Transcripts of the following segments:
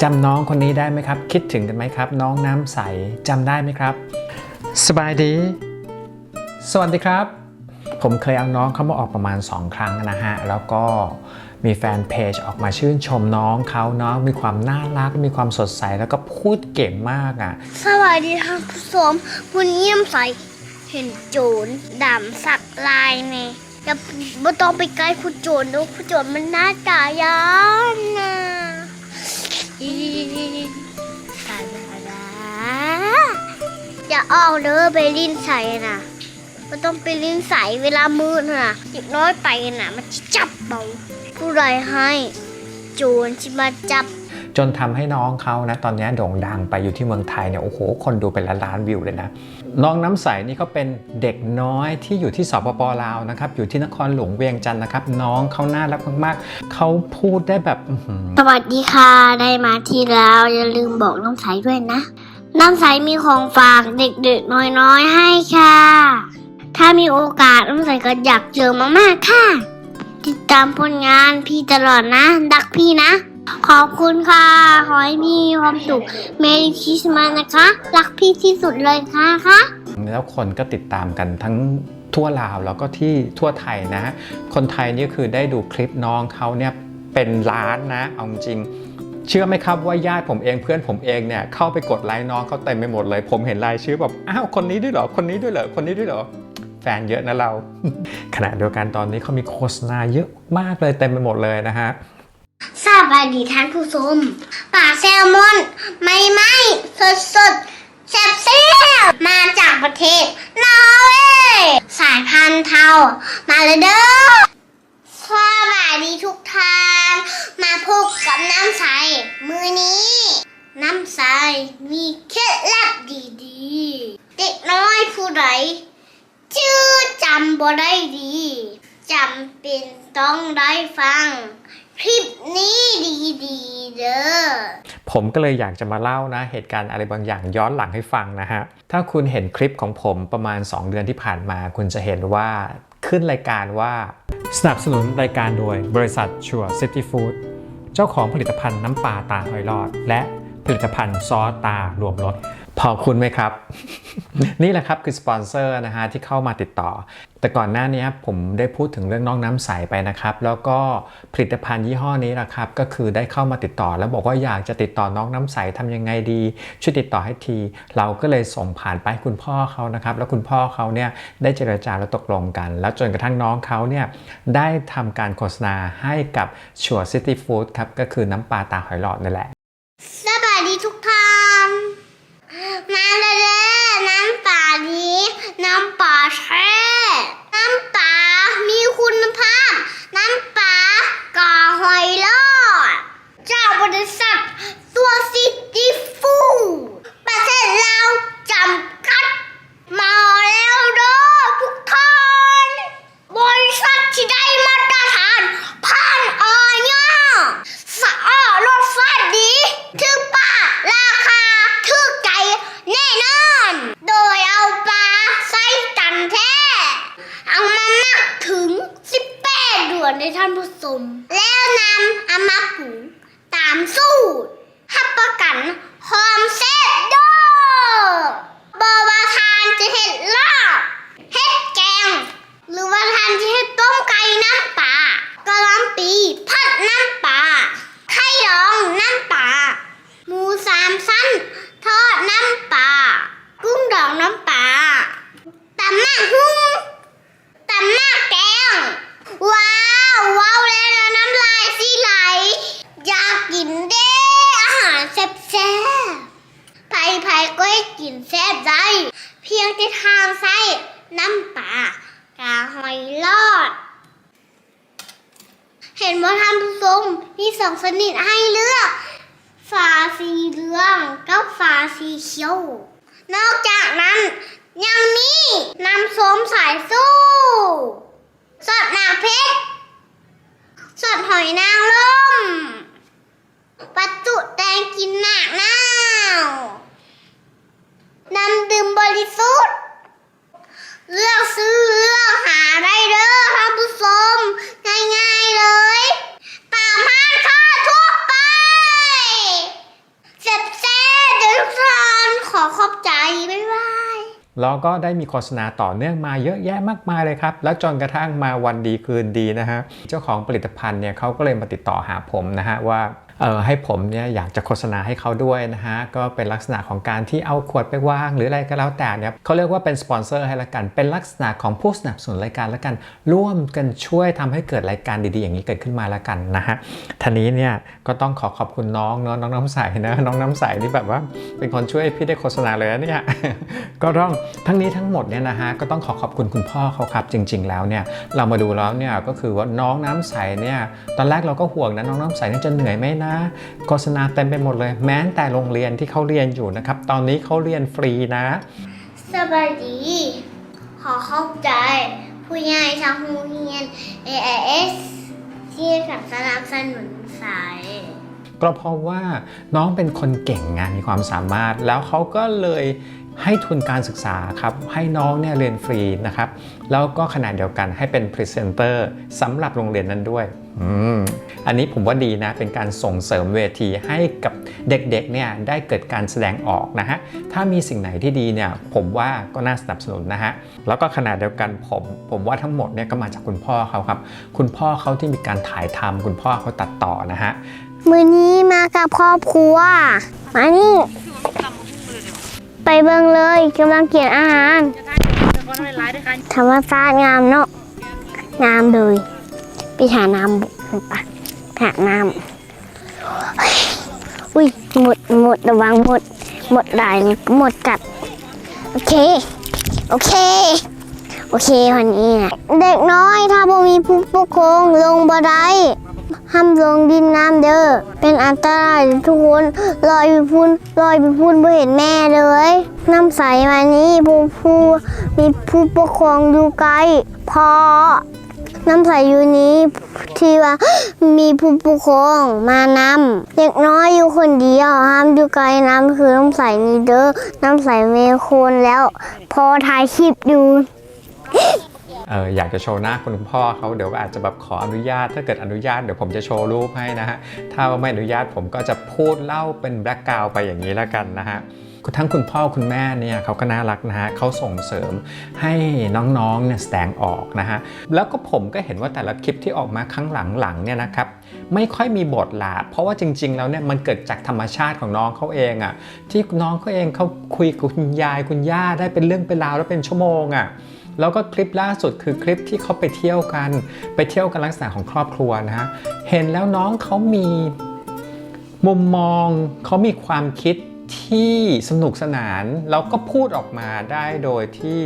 จำน้องคนนี้ได้ไหมครับ คิดถึงกันไหมครับ น้องน้ำใสจำได้ไหมครับ สบายดี สวัสดีครับ ผมเคยเอาน้องเขามาออกประมาณ 2 ครั้งนะฮะ แล้วก็มีแฟนเพจออกมาชื่นชมน้องเขาน้องมีความน่ารัก มีความสดใสแล้วก็พูดเก่งมากอะ สวัสดีท่านผู้ชมวันนี้ยมใส เห็นโจรดำสักลายไงอย่าไม่ต้องไปใกล้ผู้โจรดูผู้โจรมันหน้าตายานนะ จะอย่าออกเด้อไปลิ้นใส่นะมันต้องไปลิ้นใส่เวลามืดน่ะเด็กน้อยไปน่ะมันจะจับเบาผู้ใดให้โจรที่มาจับจนทำให้น้องเขานะ ตอนนี้โด่งดังไปอยู่ที่เมืองไทยเนี่ยโอ้โห คนดูเป็นล้านล้านวิวเลยนะ น้องน้ำใสนี่เขาเป็นเด็กน้อยที่อยู่ที่สปปลาวนะครับ อยู่ที่นครหลวงเวียงจันทร์นะครับ น้องเขาน่ารักมากๆ เขาพูดได้แบบอื้อหือ สวัสดีค่ะ ได้มาที่แล้ว อย่าลืมบอกน้ำใสด้วยนะ น้ำใสมีของฝากเด็กๆน้อยๆให้ค่ะ ถ้ามีโอกาสน้ำใสก็อยากเจอมากๆค่ะ ติดตามผลงานพี่ตลอดนะ ดักพี่นะ ขอบคุณค่ะ ขอให้มีความสุขเมริคริสต์มาสนะคะ รักพี่ที่สุดเลยค่ะค่ะ แล้วคนก็ติดตามกันทั้งทั่วลาวแล้วก็ที่ทั่วไทยนะ คนไทยนี่คือได้ดูคลิปน้องเขาเนี่ยเป็นล้านนะ เอาจริง เชื่อไหมครับว่าญาติผมเองเพื่อนผมเองเนี่ยเข้าไปกดไลค์น้องเขาเต็มไปหมดเลย ผมเห็นรายชื่อแบบอ้าวคนนี้ด้วยเหรอคนนี้ด้วยเหรอคนนี้ด้วยเหรอแฟนเยอะนะเรา ขณะเดียวกันตอนนี้เขามีโฆษณาเยอะมากเลยเต็มไปหมดเลยนะฮะ สวัสดีท่านผู้ชมปลาแซลมอนไม่ไหม้สดสดแซ่บแซ่บมาจากประเทศนอร์เวย์สายพันธุ์เทามาเลยเด้อสวัสดีทุกท่าน มาพบกับน้ำใส มือนี้ น้ำใส มีเคล็ดลับดีๆ เด็กน้อยผู้ใดชื่อจำบ่ได้ดีจำเป็นต้องได้ฟัง คลิปนี้ดีๆเด้อ ผมก็เลยอยากจะมาเล่านะ เหตุการณ์อะไรบางอย่างย้อนหลังให้ฟังนะฮะ ถ้าคุณเห็นคลิปของผมประมาณ 2 เดือนที่ผ่านมา คุณจะเห็นว่าขึ้นรายการว่า สนับสนุนรายการโดยบริษัทชัวร์ซิตี้ฟู้ดเจ้าของผลิตภัณฑ์น้ำปลาตาหอยหลอด และผลิตภัณฑ์ซอสตารวมรส พอคุณไหมครับ นี่แหละครับคือสปอนเซอร์นะฮะที่เข้ามาติดต่อ แต่ก่อนหน้านี้ผมได้พูดถึงเรื่องน้องน้ำใสไปนะครับ แล้วก็ผลิตภัณฑ์ยี่ห้อนี้นะครับ ก็คือได้เข้ามาติดต่อ แล้วบอกว่าอยากจะติดต่อน้องน้ำใสทำยังไงดี ช่วยติดต่อให้ที เราก็เลยส่งผ่านไปคุณพ่อเขานะครับ แล้วคุณพ่อเขาเนี่ยได้เจรจาและตกลงกัน แล้วจนกระทั่งน้องเขาเนี่ยได้ทำการโฆษณาให้กับชัวร์ซิตี้ฟู้ดครับก็คือน้ำปลาตาหอยหลอดนั่นแหละ สวัสดีทุกท่านมาเลยเด้อน้ำป่านี้ น้ำปลาแท้น้ำปลามีคุณภาพ น้ำปลากาหอยลอด เจ้าบริษัทตัวซิตี้ฟู้ดประเทศเราวจำกัด มาแล้วเด้อทุกท่านบริษัทที่ได้มาตรฐานผ่านออยสะอาดรสชาติดีถึงป่าราคาถึกใจแน่นอน โดยเอาปลาไส้ตันแท้ เอามาหมักถึง 18เดือน ในท่านผู้ชมแล้วนำเอามาปรุงตามสูตรหับประกันความแซ่บเด้อบอว่าทานจะเห็ดลาบเห็ดแกง หรือว่าทานจะเห็ดต้มไก่น้ำปลากะหล่ำปีผัดน้ำปลาไข่ดองน้ำปลาหมูสามสั้นทอดน้ำปลากุ้งดองน้ำปลาตำหน้าหุ้งตำหน้าแกง ว้าว ว้าวแล้วแล้วน้ำลายสิไหล อยากกินเด้อาหารแซ่บๆไผ่ๆก็ให้กินแซ่บได้ เพียงแต่ทานไส้น้ำปลากาหอยลอด เห็นว่าท่านผู้ชมมี สองชนิดให้เลือกฝาสีเหลืองกับฝาสีเขียว นอกจากนั้นยังมีน้ำส้มสายสู้ สดหนาเพชรสดหอยนางรมปัจจุแตงกินหนักหน้าวน้ำดื่มบริสุทธิ์ เลือกซื้อเลือกหาได้เด้อท่านผู้ชมง่ายๆเลย ตามห้างค้าทั่วไป แล้ว ก็ได้มีโฆษณาต่อเนื่องมาเยอะแยะมากมายเลยครับ แล้วจนกระทั่งมาวันดีคืนดีนะฮะ เจ้าของผลิตภัณฑ์เนี่ยเขาก็เลยมาติดต่อหาผมนะฮะว่า เออให้ผมเนี่ยอยากจะโฆษณาให้เขาด้วยนะฮะก็เป็นลักษณะของการที่เอาขวดไปวาง หรืออะไรก็แล้วแต่เนี่ยเขาเรียกว่าเป็นสปอนเซอร์ให้ละกัน เป็นลักษณะของผู้สนับสนุนรายการละกัน ร่วมกันช่วยทำให้เกิดรายการดีๆอย่างนี้เกิดขึ้นมาละกันนะฮะทีนี้เนี่ยก็ต้องขอขอบคุณน้องเนาะน้องน้ำใสนะน้องน้ำใสนี่แบบว่าเป็นคนช่วยพี่ได้โฆษณาเลยนะเนี่ยก็ต้องทั้งนี้ทั้งหมดเนี่ยนะฮะก็ต้องขอขอบคุณคุณพ่อเขาครับจริง ๆ แล้วเนี่ยเรามาดูแล้วเนี่ยก็คือว่าน้องน้ำใสเนี่ยตอนแรกเราก็ห่วงนะน้องน้ำใสเนี่ยจะเหนื่อยไหมนะโฆษณาเต็มไปหมดเลย แม้แต่โรงเรียนที่เขาเรียนอยู่นะครับ ตอนนี้เขาเรียนฟรีนะ สบายดี ขอเข้าใจ ผู้ใหญ่ทางโรงเรียน AIS ที่กับสนับสนุนสายก็เพราะว่าน้องเป็นคนเก่งไงมีความสามารถแล้วเขาก็เลย ให้ทุนการศึกษาครับให้น้องเนี่ยเรียนฟรีนะครับแล้วก็ขณะเดียวกันให้เป็นพรีเซนเตอร์สำหรับโรงเรียนนั้นด้วยออันนี้ผมว่าดีนะเป็นการส่งเสริมเวทีให้กับเด็กๆเนี่ยได้เกิดการแสดงออกนะฮะถ้ามีสิ่งไหนที่ดีเนี่ยผมว่าก็น่าสนับสนุนนะฮะแล้วก็ขณะเดียวกันผมผมว่าทั้งหมดเนี่ยก็มาจากคุณพ่อเขาครับ คุณพ่อเขาที่มีการถ่ายทำคุณพ่อเขาตัดต่อนะฮะมือนี้มากับครอบครัวมานี่ ไปเบิ่งเลยกำลังเขียนอาหารธรรมชาติงามเนาะงามเลยไปหาน้ำบุกไปไปหาน้ำอุ้ยหมดหมดระวังหมด หมดหลายหมดกัด โอเค โอเค โอเควันนี้นะเด็กน้อยถ้าบ่มีผู้ปกครองลงบ่ได้ ห้ามลงดินน้ำเด้อ เป็นอันตรายทุกคนลอยไปพุ่นลอยไปพุ่นไม่เห็นแม่เลย น้ำใสมานี้ผู้ผู้มีผู้ปกครองอยู่ไกลพอ น้ำใสอยู่นี้ที่ว่ามีผู้ปกครองมานำเด็กน้อยอยู่คนเดียวห้ามอยู่ไกลน้ำคือน้ำใสนี้เด้อ น้ำใสเมคนแล้ว พอถ่ายคลิปอยู่ อออยากจะโชว์หน้าคุณพ่อเขาเดี๋ยวอาจจะแบบขออนุญาต ถ้าเกิดอนุญาตเดี๋ยวผมจะโชว์รูปให้นะฮะถ้าว่าไม่อนุญาตผมก็จะพูดเล่าเป็นแบล็กกราวไปอย่างนี้แล้วกันนะฮะทั้งคุณพ่อคุณแม่เนี่ยเขาก็น่ารักนะฮะเขาส่งเสริมให้น้องๆเนี่ยแสดงออกนะฮะแล้วก็ผมก็เห็นว่าแต่ละคลิปที่ออกมาครั้งหลังๆเนี่ยนะครับไม่ค่อยมีบทลาเพราะว่าจริง ๆ แล้วเนี่ยมันเกิดจากธรรมชาติของน้องเขาเองอะ่ะที่น้องเขาเองเขาคุยกับคุณยายคุณย่าได้เป็นเรื่องเป็นราวแล้วเป็นชั่วโมงอะ แล้วก็คลิปล่าสุดคือคลิปที่เขาไปเที่ยวกัน ไปเที่ยวกันลักษณะของครอบครัวนะฮะเห็นแล้วน้องเขามีมุมมองเขามีความคิด ที่สนุกสนานแล้วก็พูดออกมาได้โดยที่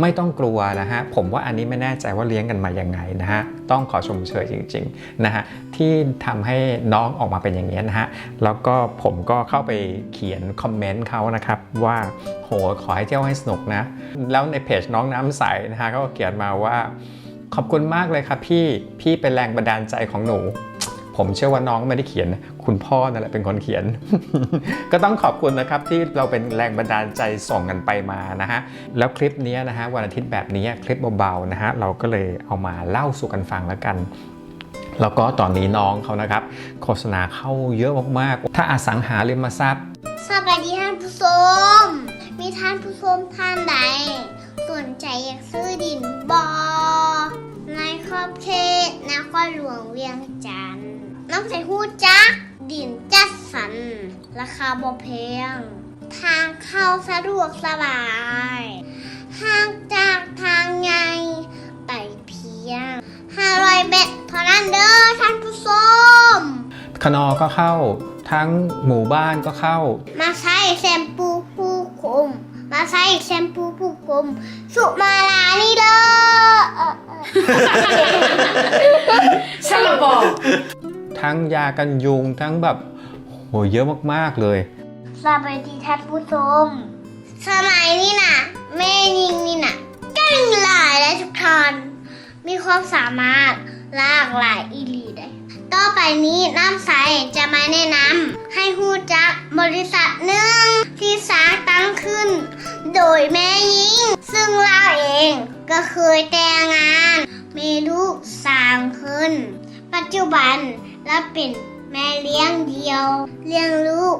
ไม่ต้องกลัวนะฮะผมว่าอันนี้ไม่แน่ใจว่าเลี้ยงกันมายังไงนะฮะต้องขอชมเชยจริงๆนะฮะที่ทำให้น้องออกมาเป็นอย่างนี้นะฮะแล้วก็ผมก็เข้าไปเขียนคอมเมนต์เขานะครับว่าโหขอให้เที่ยวให้สนุกนะ แล้วในเพจน้องน้ำใสนะฮะก็เขียนมาว่า ขอบคุณมากเลยครับพี่พี่เป็นแรงบันดาลใจของหนู ผมเชื่อว่าน้องไม่ได้เขียน คุณพ่อนั่นแหละเป็นคนเขียน ก็ต้องขอบคุณนะครับที่เราเป็นแรงบันดาลใจส่งกันไปมานะฮะแล้วคลิปนี้นะฮะวันอาทิตย์แบบนี้คลิปเบาๆนะฮะเราก็เลยเอามาเล่าสู่กันฟังแล้วกันแล้วก็ตอนนี้น้องเขานะครับ โฆษณาเข้าเยอะมากๆ ถ้าอสังหาริมทรัพย์ สวัสดีท่านผู้ชม มีท่านผู้ชมท่านใดสนใจอยากซื้อดินบอในขอบเขตนครหลวงเวียงจันทร์ น้องใส่หูจัก ดินจัดสรรราคาบ่แพง ทางเข้าสะดวกสบายห่างจากทางไงไปเพียง500เมตรเท่านั้นเด้อท่านผู้ชมคณอก็เข้า ทั้งหมู่บ้านก็เข้า มาใช้แชมพูผู้คุม มาใช้แชมพูผู้คุม สุมาลานี่เด้อเออเออฉันละบอก ทั้งยากันยุงทั้งแบบโหเยอะมากๆเลยสวัสดีท่านผู้ชมสมัยนี้น่ะแม่ยิงนี่น่ะเก่งหลายและทุกท่านมีความสามารถหลากหลายอีหลีได้ต่อไปนี้น้ำใสจะมาแนะนำให้ฮู้จักบริษัทหนึ่งที่สร้างตั้งขึ้น โดยแม่ยิง ซึ่งเราเองก็เคยแต่งงาน มีลูกสามคน ปัจจุบัน เราเป็นแม่เลี้ยงเดียว เลี้ยงลูก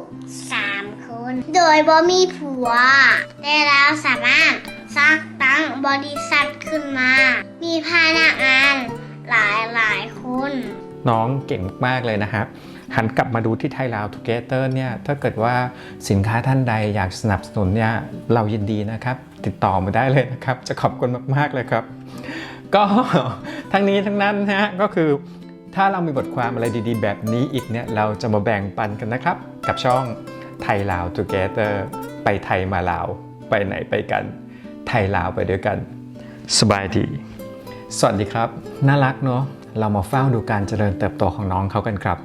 สามคน โดยบ่มีผัวแต่เราสามารถสร้างตั้งบริษัทขึ้นมา มีพนักงานหลายหลายคน น้องเก่งมากเลยนะครับหันกลับมาดูที่ไทยลาวทูเกเตอร์เนี่ยถ้าเกิดว่าสินค้าท่านใดอยากสนับสนุนเนี่ยเรายินดีนะครับ ติดต่อมาได้เลยนะครับ จะขอบคุณมาก ๆ เลยครับ ก็ทั้งนี้ทั้งนั้นนะฮะก็คือ ถ้าเรามีบทความอะไรดีๆ แบบนี้อีกเนี่ยเราจะมาแบ่งปันกันนะครับ กับช่องไทยลาว together ไปไทยมาลาว ไปไหนไปกัน ไทยลาวไปด้วยกัน สบายดีสวัสดีครับ น่ารักเนาะเรามาเฝ้าดูการเจริญเติบโตของน้องเขากันครับ